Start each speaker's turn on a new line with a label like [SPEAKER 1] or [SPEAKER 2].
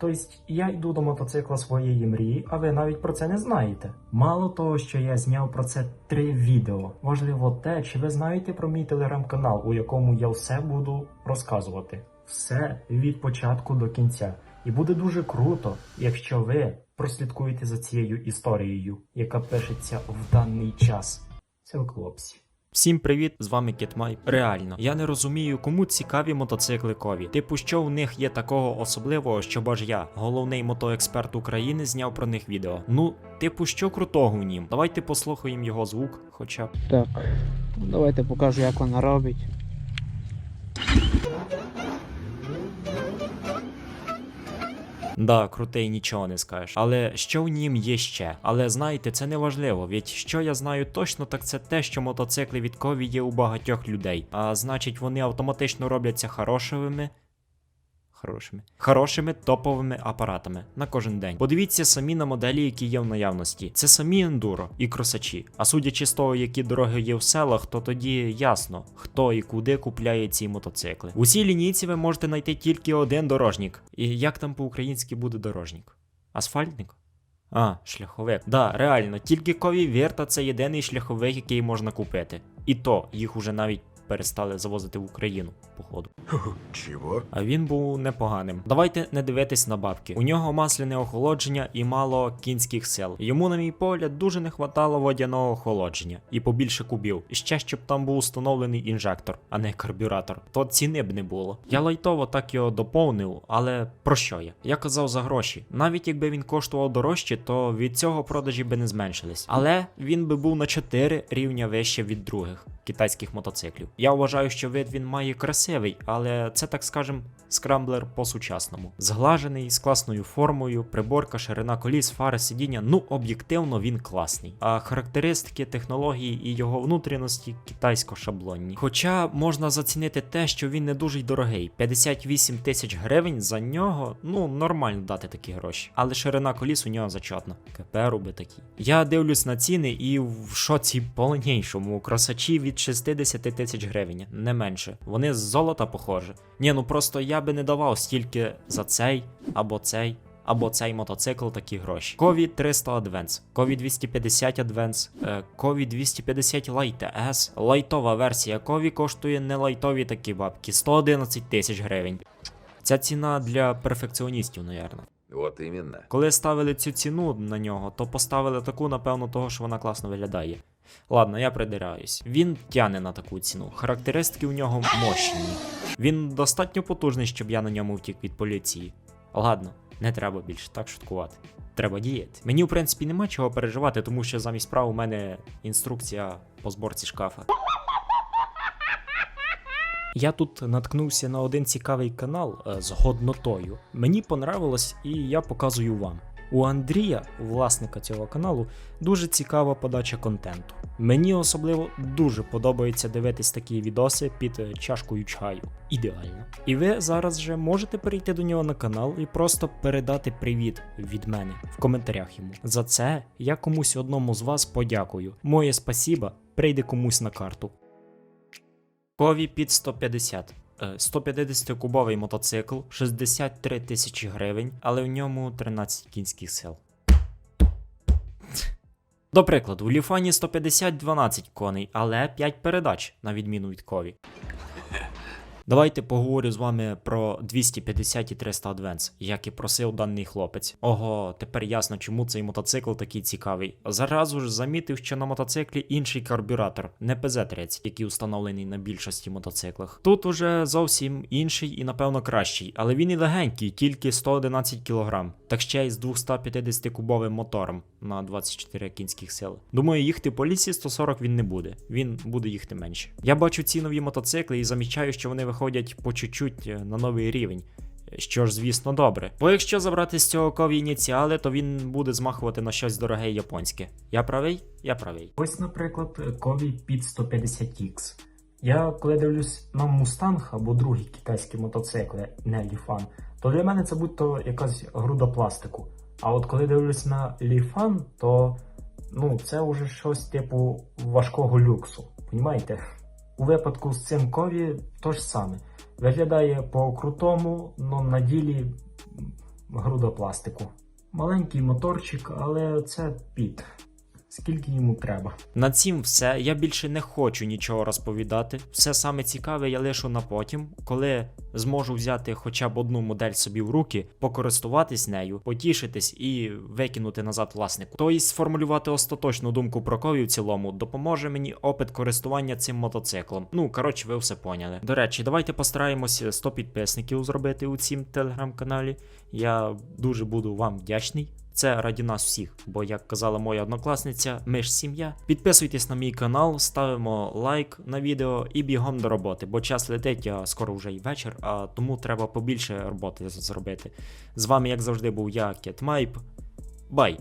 [SPEAKER 1] Тобто я йду до мотоцикла своєї мрії, а ви навіть про це не знаєте. Мало того, що я зняв про це три відео. Важливо те, чи ви знаєте про мій телеграм-канал, у якому я все буду розказувати. Все від початку до кінця. І буде дуже круто, якщо ви прослідкуєте за цією історією, яка пишеться в даний час. Це хлопці.
[SPEAKER 2] Всім привіт, з вами Кітмай. Реально, я не розумію, кому цікаві мотоцикли кові. Типу, що в них є такого особливого, щоб аж я, головний мотоексперт України, зняв про них відео. Ну, типу, що крутого в нім? Давайте послухаємо його звук, хоча б.
[SPEAKER 3] Так, ну, давайте покажу, як вона робить.
[SPEAKER 2] Да, крутий, нічого не скажеш. Але що в нім є ще? Але знаєте, це не важливо. Ведь що я знаю точно, так це те, що мотоцикли від кові є у багатьох людей. А значить, вони автоматично робляться хорошими. Хорошими. Хорошими топовими апаратами на кожен день. Подивіться самі на моделі, які є в наявності. Це самі ендуро і кросачі. А судячи з того, які дороги є в селах, то тоді ясно, хто і куди купляє ці мотоцикли. В усій лінійці ви можете знайти тільки один дорожник. І як там по-українськи буде дорожник? Асфальтник? А, шляховик. Да, реально, тільки кові Вірта це єдиний шляховик, який можна купити. І то їх уже навіть перестали завозити в Україну, походу.
[SPEAKER 4] Чего?
[SPEAKER 2] А він був непоганим. Давайте не дивитись на бабки. У нього масляне охолодження і мало кінських сил. Йому, на мій погляд, дуже не хватало водяного охолодження і побільше кубів. І ще щоб там був встановлений інжектор, а не карбюратор. То ціни б не було. Я лайтово так його доповнив, але про що я? Я казав за гроші. Навіть якби він коштував дорожче, то від цього продажі би не зменшились. Але він би був на 4 рівня вище від других китайських мотоциклів. Я вважаю, що вид він має красивий, але це так скажем скрамблер по-сучасному. Зглажений з класною формою, приборка, ширина коліс, фари сидіння. Ну, об'єктивно він класний. А характеристики, технології і його внутрішності китайсько-шаблонні. Хоча можна зацінити те, що він не дуже й дорогий. 58 тисяч гривень за нього, ну нормально дати такі гроші. Але ширина коліс у нього зачетна. КПРу би такі. Я дивлюсь на ціни і в шоці повнішому. Красачі від 60 тисяч гривень, не менше. Вони з золота похожі. Ні, ну просто я би не давав стільки за цей або цей. Або цей мотоцикл такі гроші. Кові 300 Advance, Кові 250 Advance, е, Кові 250 Lite S. Лайтова версія Кові коштує не лайтові такі бабки 111 тисяч гривень. Ця ціна для перфекціоністів, напевно.
[SPEAKER 4] Вот именно.
[SPEAKER 2] Коли ставили цю ціну на нього, то поставили таку, напевно, того, що вона класно виглядає. Ладно, я придираюсь. Він тяне на таку ціну. Характеристики у нього мощні. Він достатньо потужний, щоб я на ньому втік від поліції. Ладно, не треба більше так шуткувати. Треба діяти. Мені, в принципі, нема чого переживати, тому що замість прав у мене інструкція по зборці шкафа. Я тут наткнувся на один цікавий канал е, з годнотою. Мені понравилось, і я показую вам. У Андрія, власника цього каналу, дуже цікава подача контенту. Мені особливо дуже подобається дивитись такі відоси під чашкою чаю. Ідеально. І ви зараз же можете перейти до нього на канал і просто передати привіт від мене в коментарях йому. За це я комусь одному з вас подякую. Моє спасіба прийде комусь на карту. Кові під 150. Е, 150-кубовий мотоцикл, 63 тисячі гривень, але в ньому 13 кінських сил. До прикладу, у Ліфані 150 12 коней, але 5 передач, на відміну від Кові. Давайте поговорю з вами про 250 і 300 Advance, як і просив даний хлопець. Ого, тепер ясно, чому цей мотоцикл такий цікавий. Заразу ж замітив, що на мотоциклі інший карбюратор, не ПЗ-30, який установлений на більшості мотоциклах. Тут уже зовсім інший і, напевно, кращий, але він і легенький, тільки 111 кг, так ще й з 250 кубовим мотором на 24 кінських сил. Думаю, їхати по лісі 140 він не буде. Він буде їхати менше. Я бачу ці нові мотоцикли і замічаю, що вони виходять по чуть-чуть е, на новий рівень. Що ж, звісно, добре. Бо якщо забрати з цього кові ініціали, то він буде змахувати на щось дороге японське. Я правий? Я правий.
[SPEAKER 1] Ось, наприклад, Кові під 150X. Я коли дивлюсь на Мустанг або другі китайські мотоцикли, не Ліфан, то для мене це будь-то якась груда пластику. А от коли дивлюсь на Ліфан, то ну, це вже щось типу важкого люксу. Понімаєте? У випадку з цим кові то ж саме. Виглядає по-крутому, але на ділі груда пластику. Маленький моторчик, але це піт. Скільки йому треба.
[SPEAKER 2] На цім все. Я більше не хочу нічого розповідати. Все саме цікаве я лишу на потім, коли зможу взяти хоча б одну модель собі в руки, покористуватись нею, потішитись і викинути назад власнику. Тобто сформулювати остаточну думку про кові в цілому допоможе мені опит користування цим мотоциклом. Ну коротше, ви все поняли. До речі, давайте постараємося 100 підписників зробити у цім телеграм-каналі. Я дуже буду вам вдячний. Це раді нас всіх, бо як казала моя однокласниця, ми ж сім'я. Підписуйтесь на мій канал, ставимо лайк на відео і бігом до роботи, бо час летить, а скоро вже й вечір, а тому треба побільше роботи зробити. З вами, як завжди, був я, Кетмайп. Бай!